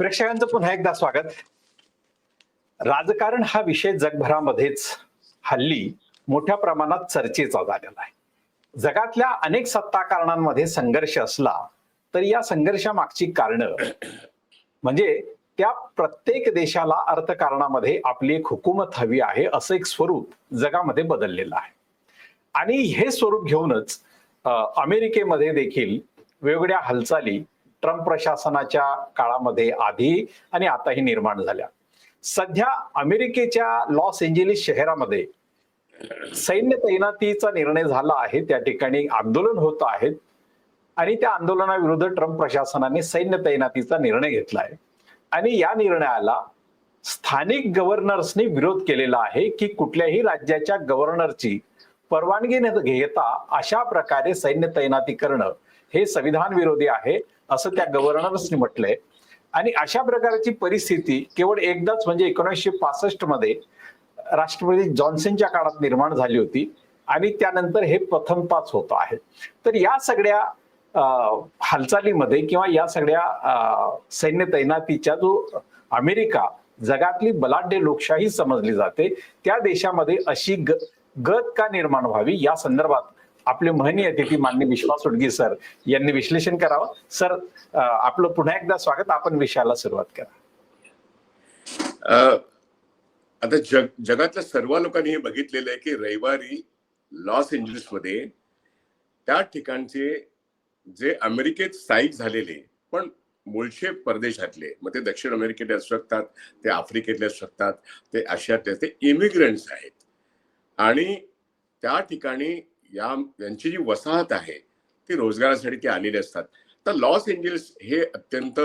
प्रेक्षकांचं पुन्हा एकदा स्वागत. राजकारण हा विषय जगभरामध्येच हल्ली मोठ्या प्रमाणात चर्चेचा झालेला आहे. जगातल्या अनेक सत्ता कारणांमध्ये संघर्ष असला तर या संघर्षामागची कारणं म्हणजे त्या प्रत्येक देशाला अर्थकारणामध्ये आपली एक हुकूमत हवी आहे असं एक स्वरूप जगामध्ये बदललेलं आहे. आणि हे स्वरूप घेऊनच अमेरिकेमध्ये देखील वेगवेगळ्या हालचाली ट्रम्प प्रशासनाच्या काळामध्ये आधी आणि आताही निर्माण झाल्या. सध्या अमेरिकेच्या लॉस एंजेलिस शहरामध्ये सैन्य तैनातीचा निर्णय झाला आहे. त्या ठिकाणी आंदोलन होत आहेत आणि त्या आंदोलनाविरुद्ध ट्रम्प प्रशासनाने सैन्य तैनातीचा निर्णय घेतला आहे आणि या निर्णयाला स्थानिक गव्हर्नर्सनी विरोध केलेला आहे की कुठल्याही राज्याच्या गव्हर्नरची परवानगी न घेता अशा प्रकारे सैन्य तैनाती करणं हे संविधान विरोधी आहे. असं त्या गव्हर्नर्सनी म्हटलंय. आणि अशा प्रकारची परिस्थिती केवळ एकदाच म्हणजे एकोणीसशे पासष्टमध्ये राष्ट्रपती जॉन्सनच्या काळात निर्माण झाली होती आणि त्यानंतर हे प्रथम पाच होत आहे. तर या सगळ्या हालचालीमध्ये किंवा या सगळ्या सैन्य तैनातीच्या जो अमेरिका जगातली बलाढ्य लोकशाही समजली जाते त्या देशामध्ये अशी ग गत का निर्माण व्हावी या संदर्भात आपले महनीय अतिथी मान्य विश्वास उडगी सर. यांनी विश्लेषण करावं. सर आपलं पुन्हा एकदा स्वागत. आपण विषयाला सुरुवात करा. आता जग जगातल्या सर्व लोकांनी हे बघितलेलं आहे की रविवारी लॉस एंजलिसमध्ये त्या ठिकाणचे जे अमेरिकेत स्थायिक झालेले पण मूळचे परदेशातले मग ते दक्षिण अमेरिकेतले असू शकतात ते आफ्रिकेतले असू शकतात ते आशियातले ते इमिग्रंट्स आहेत. आणि त्या ठिकाणी या यांची जी वसाहत आहे ती रोजगारासाठी ते आलेले असतात. तर लॉस एंजल्स हे अत्यंत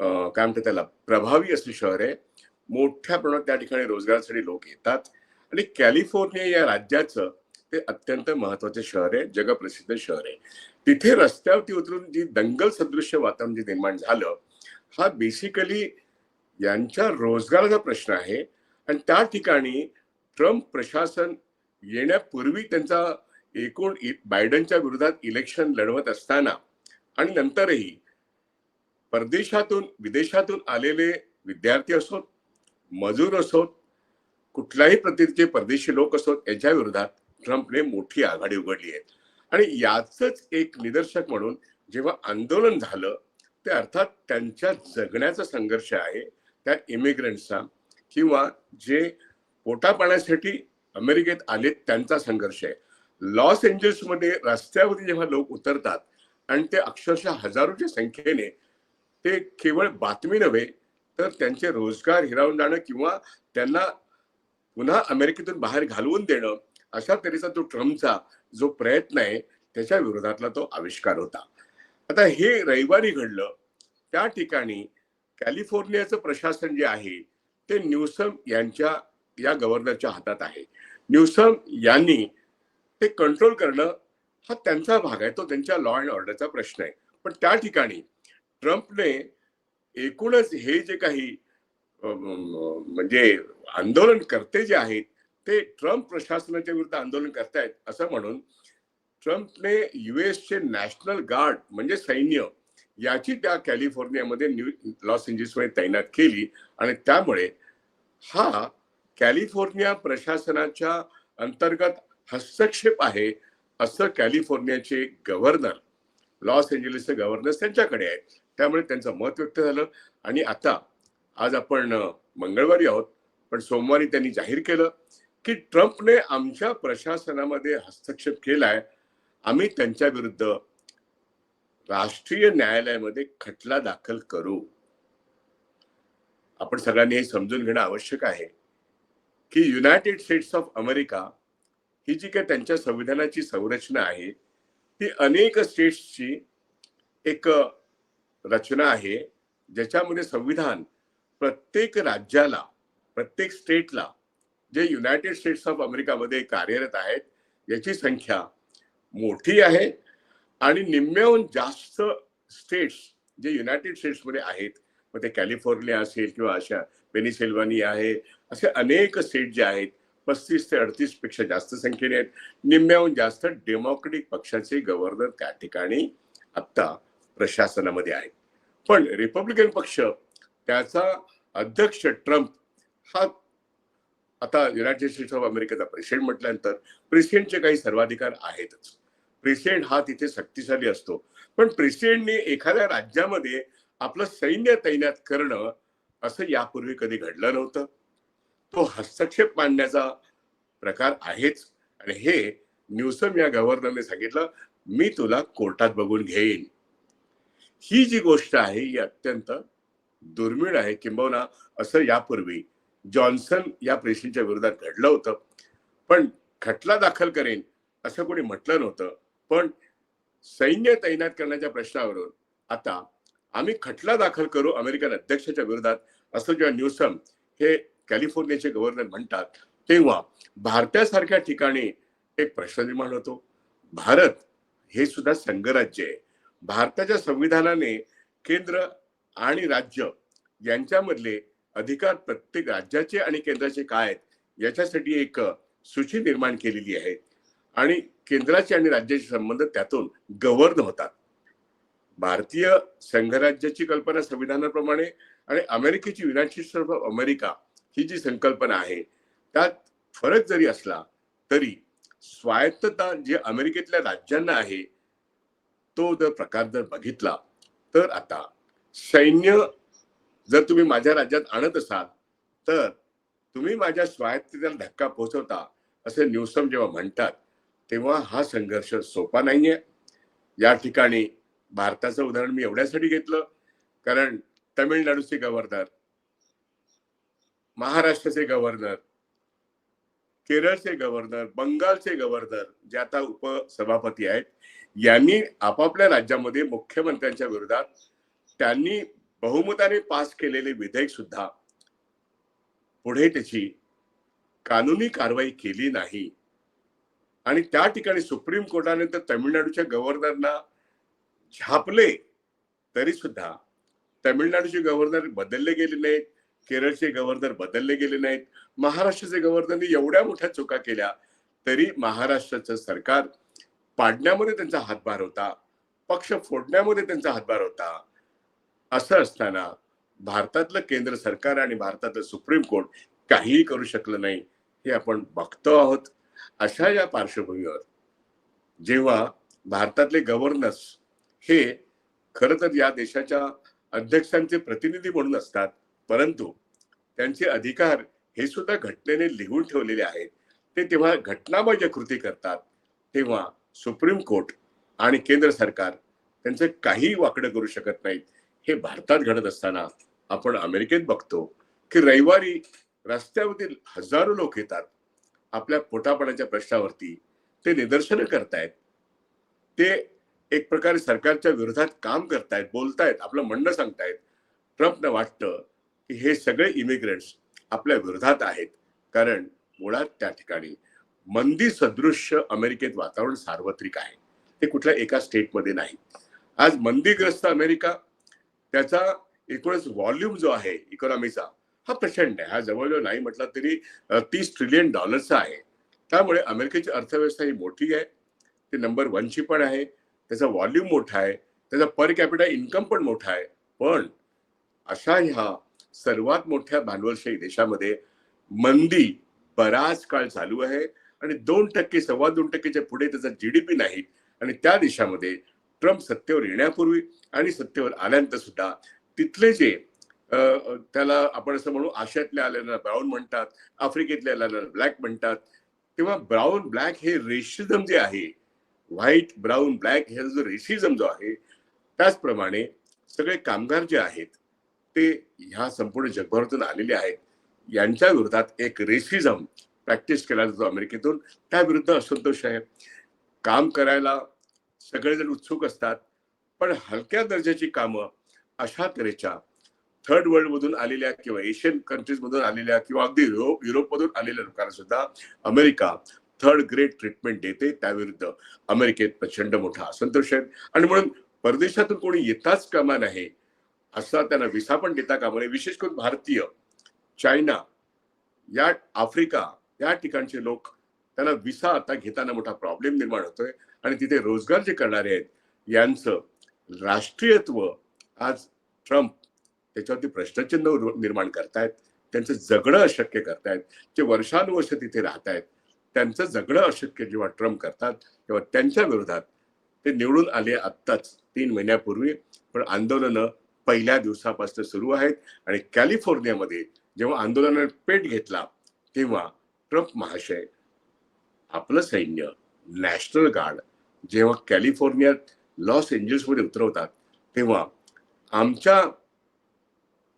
काय म्हणतात त्याला प्रभावी असले शहर आहे. मोठ्या प्रमाणात त्या ठिकाणी रोजगारासाठी लोक येतात. आणि कॅलिफोर्निया या राज्याचं ते अत्यंत महत्त्वाचे शहर आहे जगप्रसिद्ध शहर आहे. तिथे रस्त्यावरती उतरून जी दंगल सदृश्य वातावरण जे निर्माण झालं हा बेसिकली यांच्या रोजगाराचा प्रश्न आहे. आणि त्या ठिकाणी ट्रम्प प्रशासन येण्यापूर्वी त्यांचा एकूण इ- बायडनच्या विरोधात इलेक्शन लढवत असताना आणि नंतरही परदेशातून विदेशातून आलेले विद्यार्थी असोत मजूर असोत कुठल्याही प्रतीचे परदेशी लोक असोत याच्या विरोधात ट्रम्पने मोठी आघाडी उघडली आहे. आणि याचंच एक निदर्शक म्हणून जेव्हा आंदोलन झालं ते अर्थात त्यांच्या जगण्याचा संघर्ष आहे त्या इमिग्रंटचा किंवा जे पोटा पाण्यासाठी अमेरिकेत आले त्यांचा संघर्ष आहे. लॉस एंजल्समध्ये रस्त्यावरती जेव्हा लोक उतरतात आणि ते अक्षरशः हजारोच्या संख्येने ते केवळ बातमी नव्हे तर त्यांचे रोजगार हिरावून जाणं किंवा त्यांना पुन्हा अमेरिकेतून बाहेर घालवून देणं अशा तऱ्हेचा तो ट्रम्पचा जो प्रयत्न आहे त्याच्या विरोधातला तो आविष्कार होता. आता हे रविवारी घडलं. त्या ठिकाणी कॅलिफोर्नियाचं प्रशासन जे आहे ते न्यूसम यांच्या या गव्हर्नरच्या हातात आहे. न्यूसम यांनी ते कंट्रोल करणं हा त्यांचा भाग आहे तो त्यांच्या लॉ अँड ऑर्डरचा प्रश्न आहे. पण त्या ठिकाणी ट्रम्पने एकूणच हे जे काही म्हणजे म्हणजे आंदोलनकर्ते जे आहेत ते ट्रम्प प्रशासनाच्या विरुद्ध आंदोलन करतायत असं म्हणून ट्रम्पने युएसचे नॅशनल गार्ड म्हणजे सैन्य याची त्या कॅलिफोर्नियामध्ये न्यू लॉस एंजल्समध्ये तैनात केली आणि त्यामुळे हा कॅलिफोर्निया प्रशासनाच्या अंतर्गत हस्तक्षेप आहे असं कॅलिफोर्नियाचे गव्हर्नर लॉस एंजलिसचे गव्हर्नर त्यांच्याकडे आहे त्यामुळे त्यांचं मत व्यक्त झालं. आणि आता आज आपण मंगळवारी आहोत पण सोमवारी त्यांनी जाहीर केलं की ट्रम्पने आमच्या प्रशासनामध्ये हस्तक्षेप केलाय. आम्ही त्यांच्या विरुद्ध राष्ट्रीय न्यायालयामध्ये खटला दाखल करू. आपण सगळ्यांनी हे समजून घेणं आवश्यक आहे की युनायटेड स्टेट्स ऑफ अमेरिका ही जी काही त्यांच्या संविधानाची संरचना आहे ती अनेक स्टेट्सची एक रचना आहे ज्याच्यामध्ये संविधान प्रत्येक राज्याला प्रत्येक स्टेटला जे युनायटेड स्टेट्स ऑफ अमेरिकामध्ये कार्यरत आहेत याची संख्या मोठी आहे. आणि निम्म्याहून जास्त स्टेट्स जे युनायटेड स्टेट्समध्ये आहेत मग ते कॅलिफोर्निया असेल किंवा अशा पेनिसिल्वानिया आहे असे अनेक स्टेट जे आहेत पस्तीस ते अडतीसपेक्षा जास्त संख्येने आहेत. निम्म्याहून जास्त डेमोक्रेटिक पक्षाचे गव्हर्नर त्या ठिकाणी आत्ता प्रशासनामध्ये आहेत. पण रिपब्लिकन पक्ष त्याचा अध्यक्ष ट्रम्प हा आता युनायटेड स्टेट्स ऑफ अमेरिकेचा प्रेसिडेंट म्हटल्यानंतर प्रेसिडेंटचे काही सर्वाधिकार आहेतच. प्रेसिडेंट हा तिथे शक्तिशाली असतो. पण प्रेसिडेंटने एखाद्या राज्यामध्ये आपलं सैन्य तैनात करणं असं यापूर्वी कधी घडलं नव्हतं. तो हस्तक्षेप मांडण्याचा प्रकार आहेच. आणि हे न्यूसम या गव्हर्नरने सांगितलं मी तुला कोर्टात बघून घेईन. ही जी गोष्ट आहे ही अत्यंत दुर्मिळ आहे किंबहुना असं यापूर्वी जॉन्सन या प्रेसिडेंटच्या विरोधात घडलं होतं. पण खटला दाखल करेन असं कोणी म्हटलं नव्हतं. पण सैन्य तैनात करण्याच्या प्रश्नावरून आता आम्ही खटला दाखल करू अमेरिकन अध्यक्षाच्या विरोधात असं जेव्हा न्यूसम हे कॅलिफोर्नियाचे गव्हर्नर म्हणतात तेव्हा भारतासारख्या ठिकाणी एक प्रश्न निर्माण होतो. भारत हे सुद्धा संघराज्य आहे. भारताच्या संविधानाने केंद्र आणि राज्य यांच्यामधले अधिकार प्रत्येक राज्याचे आणि केंद्राचे काय आहेत याच्यासाठी एक सूची निर्माण केलेली आहे. आणि केंद्राचे आणि राज्याचे संबंध त्यातून गव्हर्न होतात. भारतीय संघराज्याची कल्पना संविधानाप्रमाणे आणि अमेरिकेची युनायटेड स्टेट्स ऑफ अमेरिका ही जी संकल्पना आहे त्यात फरक जरी असला तरी स्वायत्तता जे अमेरिकेतल्या राज्यांना आहे तो जर प्रकार जर बघितला तर आता सैन्य जर तुम्ही माझ्या राज्यात आणत असाल तर तुम्ही माझ्या स्वायत्ततेला धक्का पोहोचवता असे न्यूसम जेव्हा म्हणतात तेव्हा हा संघर्ष सोपा नाहीये. या ठिकाणी भारताचं उदाहरण मी एवढ्यासाठी घेतलं कारण तमिळनाडूचे गव्हर्नर महाराष्ट्राचे गव्हर्नर केरळचे गव्हर्नर बंगालचे गव्हर्नर जे आता उपसभापती आहेत यांनी आपापल्या राज्यामध्ये मुख्यमंत्र्यांच्या विरोधात त्यांनी बहुमताने पास केलेले विधेयक सुद्धा पुढे त्याची कानूनी कारवाई केली नाही. आणि त्या ठिकाणी सुप्रीम कोर्टाने तर तमिळनाडूच्या गव्हर्नरना झापले तरी सुद्धा तमिळनाडूचे गव्हर्नर बदलले गेले नाहीत. केरळचे गव्हर्नर बदलले गेले नाहीत. महाराष्ट्राचे गव्हर्नरने एवढ्या मोठ्या चुका केल्या तरी महाराष्ट्राचं सरकार पाडण्यामध्ये त्यांचा हातभार होता पक्ष फोडण्यामध्ये त्यांचा हातभार होता. असं असताना भारतातलं केंद्र सरकार आणि भारतातलं सुप्रीम कोर्ट काहीही करू शकलं नाही हे आपण बघतो आहोत. अशा या पार्श्वभूमीवर जेव्हा भारतातले गव्हर्नर्स हे खर तर या देशाच्या अध्यक्षांचे प्रतिनिधी म्हणून असतात परंतु त्यांचे अधिकार हे सुद्धा घटनेने लिहून ठेवलेले आहेत. ते तेव्हा घटनाबाह्य कृती करतात. तेव्हा सुप्रीम कोर्ट आणि केंद्र सरकार त्यांचं काही वाकडं करू शकत नाहीत. हे भारतात घडत असताना आपण अमेरिकेत बघतो की रविवारी रस्त्यावरील हजारो लोक येतात. आपल्या पोटापाण्याच्या प्रश्नावरती ते निदर्शनं करतायत. ते एक प्रकारे सरकारच्या विरोधात काम करतायत बोलतायत आपलं म्हणणं सांगतायत. ट्रम्पनं वाटतं की हे सगळे इमिग्रंट्स आपल्या विरोधात आहेत. कारण मुळात त्या ठिकाणी मंदी सदृश्य अमेरिकेत वातावरण सार्वत्रिक आहे. ते कुठल्या एका स्टेटमध्ये नाही. आज मंदीग्रस्त अमेरिका त्याचा एकूणच व्हॉल्यूम जो आहे इकॉनॉमीचा हा प्रचंड आहे. हा जवळजवळ नाही म्हटलं तरी तीस ट्रिलियन डॉलरचा आहे. त्यामुळे अमेरिकेची अर्थव्यवस्था ही मोठी आहे. ते नंबर वनची पण आहे. त्याचा व्हॉल्यूम मोठा आहे. त्याचा पर कॅपिटा इन्कम पण मोठा आहे. पण अशा ह्या सर्वात मोठ्या भांडवलशाही देशामध्ये मंदी बराच काळ चालू आहे आणि दोन टक्के सव्वा दोन टक्केच्या पुढे त्याचा जी डी पी नाही. आणि त्या देशामध्ये ट्रम्प सत्तेवर येण्यापूर्वी आणि सत्तेवर आल्यानंतर सुद्धा तिथले जे त्याला आपण असं म्हणू आशियातल्या आल्याला ब्राऊन म्हणतात आफ्रिकेतल्या आल्याला ब्लॅक म्हणतात. तेव्हा ब्राऊन ब्लॅक हे रेशिझम जे आहे व्हाईट ब्राऊन ब्लॅक हे जो रेसिझम जो आहे त्याचप्रमाणे सगळे कामगार जे आहेत ते ह्या संपूर्ण जगभरातून आलेले आहेत. यांच्या विरोधात एक रेसिझम प्रॅक्टिस केला जातो अमेरिकेतून. त्या विरुद्ध असंतोष आहे. काम करायला सगळेजण उत्सुक असतात. पण हलक्या दर्जाची कामं अशा तऱ्हेच्या थर्ड वर्ल्ड मधून आलेल्या किंवा एशियन कंट्रीज मधून आलेल्या किंवा अगदी युरोप युरोपमधून आलेल्या लोकांना सुद्धा अमेरिका थर्ड ग्रेड ट्रीटमेंट देते. त्याविरुद्ध अमेरिकेत प्रचंड मोठा असंतोष आहे. आणि म्हणून परदेशातून कोणी येताच कामा नाही असा त्यांना विसा पण देता कामा नये विशेष करून भारतीय चायना या आफ्रिका या ठिकाणचे लोक त्यांना विसा आता घेताना मोठा प्रॉब्लेम निर्माण होतोय. आणि तिथे रोजगार जे करणारे आहेत यांचं राष्ट्रीयत्व आज ट्रम्प त्याच्यावरती प्रश्नचिन्ह निर्माण करतायत. त्यांचं जगणं अशक्य करतायत. जे वर्षानुवर्ष तिथे राहत आहेत त्यांचं जगणं अशक्य जेव्हा ट्रम्प करतात तेव्हा त्यांच्या विरोधात ते निवडून आले आत्ताच तीन महिन्यापूर्वी. पण आंदोलनं पहिल्या दिवसापासून सुरू आहेत. आणि कॅलिफोर्नियामध्ये जेव्हा आंदोलनाने पेट घेतला तेव्हा ट्रम्प महाशय आपलं सैन्य नॅशनल गार्ड जेव्हा कॅलिफोर्नियात लॉस एंजल्समध्ये उतरवतात तेव्हा आमच्या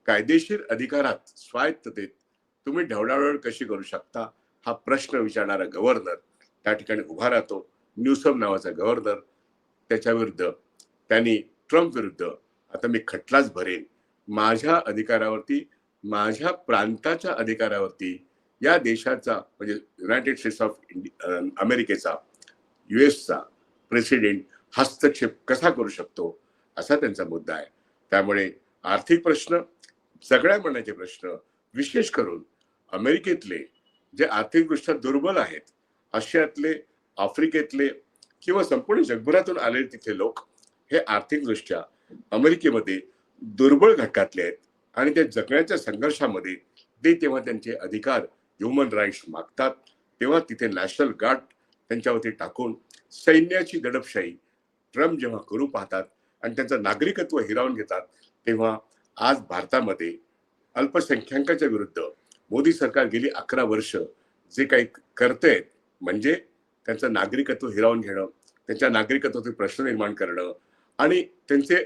कायदेशीर अधिकारात स्वायत्ततेत तुम्ही ढवळाढवळ कशी करू शकता हा प्रश्न विचारणारा गव्हर्नर त्या ठिकाणी उभा राहतो. न्यूसम नावाचा गव्हर्नर त्याच्या विरुद्ध त्यांनी ट्रम्प विरुद्ध आता मी खटलाच भरेन. माझ्या अधिकारावरती माझ्या प्रांताच्या अधिकारावरती या देशाचा म्हणजे युनायटेड स्टेट्स ऑफ अमेरिकेचा युएसचा प्रेसिडेंट हस्तक्षेप कसा करू शकतो असा त्यांचा मुद्दा आहे. त्यामुळे आर्थिक प्रश्न सगळ्या म्हणण्याचे प्रश्न विशेष करून अमेरिकेतले जे आर्थिकदृष्ट्या दुर्बल आहेत आशियातले आफ्रिकेतले किंवा संपूर्ण जगभरातून आलेले तिथे लोक हे आर्थिकदृष्ट्या अमेरिकेमध्ये दुर्बळ घटकातले आहेत आणि त्या जगण्याच्या संघर्षामध्ये ते तेव्हा त्यांचे अधिकार ह्युमन राईट्स मागतात तेव्हा तिथे नॅशनल गार्ड त्यांच्यावरती टाकून सैन्याची दडपशाही ट्रम्प जेव्हा करू पाहतात आणि त्यांचं नागरिकत्व हिरावून घेतात तेव्हा आज भारतामध्ये अल्पसंख्याकाच्या विरुद्ध मोदी सरकार गेली अकरा वर्ष जे काही करते म्हणजे त्यांचं नागरिकत्व हिरावून घेणं त्यांच्या नागरिकत्वाचे प्रश्न निर्माण करणं आणि त्यांचे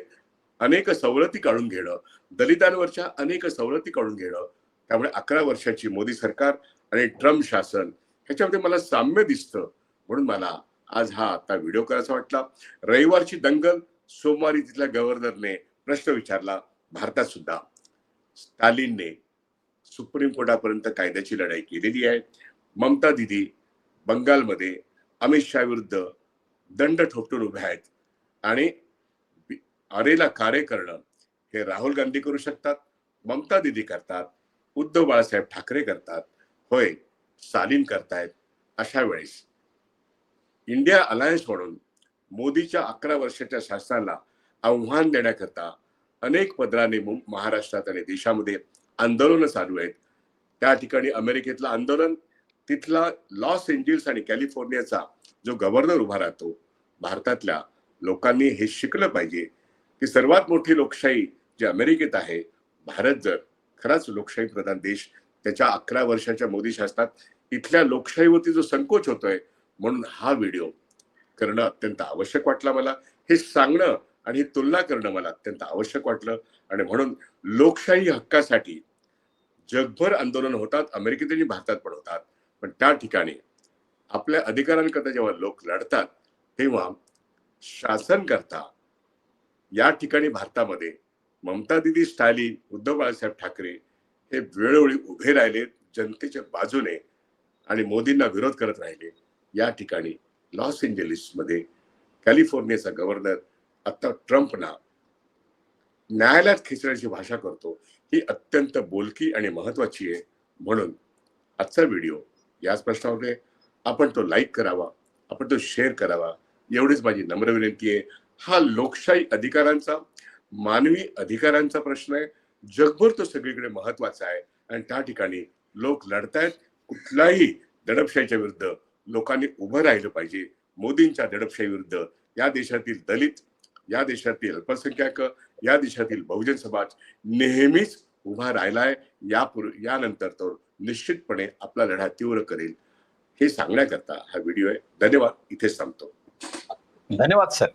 अनेक सवलती काढून घेणं दलितांवरच्या अनेक सवलती काढून घेणं त्यामुळे अकरा वर्षाची मोदी सरकार आणि ट्रम्प शासन ह्याच्यामध्ये मला साम्य दिसतं. म्हणून मला आज हा आता व्हिडिओ करायचा वाटला. रविवारची दंगल सोमवारी तिथल्या गव्हर्नरने प्रश्न विचारला भारतात सुद्धा. स्टालिनने सुप्रीम कोर्टापर्यंत कायद्याची लढाई केलेली आहे. ममता दिदी बंगालमध्ये अमित शहा विरुद्ध दंड ठोपटून उभ्या आहेत. आणि आरेला अरेला कार्य करणं हे राहुल गांधी करू शकतात ममता दिदी करतात उद्धव बाळासाहेब ठाकरे करतात होय सालीन करतायत अशा वेळेस. इंडिया अलायन्स म्हणून मोदीच्या अकरा वर्षाच्या शासनाला आव्हान देण्याकरता अनेक पदराने मु- महाराष्ट्रात आणि देशामध्ये आंदोलनं चालू आहेत. त्या ठिकाणी अमेरिकेतलं आंदोलन तिथला लॉस एंजिल्स आणि कॅलिफोर्नियाचा जो गव्हर्नर उभा राहतो भारतातल्या लोकांनी हे शिकलं पाहिजे. की सर्वात मोठी लोकशाही जी अमेरिकेत आहे भारत जर खराच लोकशाही प्रधान देश त्याच्या अकरा वर्षाच्या मोदी शासनात इथल्या लोकशाहीवरती जो संकोच होतोय म्हणून हा व्हिडिओ करणं अत्यंत आवश्यक वाटला मला. हे सांगणं आणि ही तुलना करणं मला अत्यंत आवश्यक वाटलं. आणि म्हणून लोकशाही हक्कासाठी जगभर आंदोलन होतात अमेरिकेत आणि भारतात पण होतात. पण त्या ठिकाणी आपल्या अधिकारांकरता जेव्हा लोक लढतात तेव्हा शासन करता या ठिकाणी भारतामध्ये ममता दिदी स्टालिन उद्धव बाळासाहेब ठाकरे हे वेळोवेळी उभे राहिले जनतेच्या बाजूने आणि मोदींना विरोध करत राहिले. या ठिकाणी लॉस एंजलिसमध्ये कॅलिफोर्नियाचा गव्हर्नर आता ट्रम्पना न्यायालयात खेचण्याची भाषा करतो. ही अत्यंत बोलकी आणि महत्वाची आहे. म्हणून आजचा व्हिडिओ याच प्रश्नावर आपण तो लाईक करावा आपण तो शेअर करावा. एवढीच माझी नम्र विनंती आहे. हा लोकशाही अधिकारांचा मानवी अधिकारांचा प्रश्न आहे. जगभर तो सगळीकडे महत्त्वाचा आहे. आणि त्या ठिकाणी लोक लढतायत. कुठलाही दडपशाहीच्या विरुद्ध लोकांनी उभं राहिलं पाहिजे. मोदींच्या दडपशाही विरुद्ध या देशातील दलित या देशातील अल्पसंख्याक या देशातील बहुजन समाज नेहमीच उभा राहिलाय. यापूर्वी यानंतर तो निश्चितपणे आपला लढा तीव्र करेल. हे सांगण्याकरता हा व्हिडिओ आहे. धन्यवाद. इथेच थांबतो धन्यवाद सर.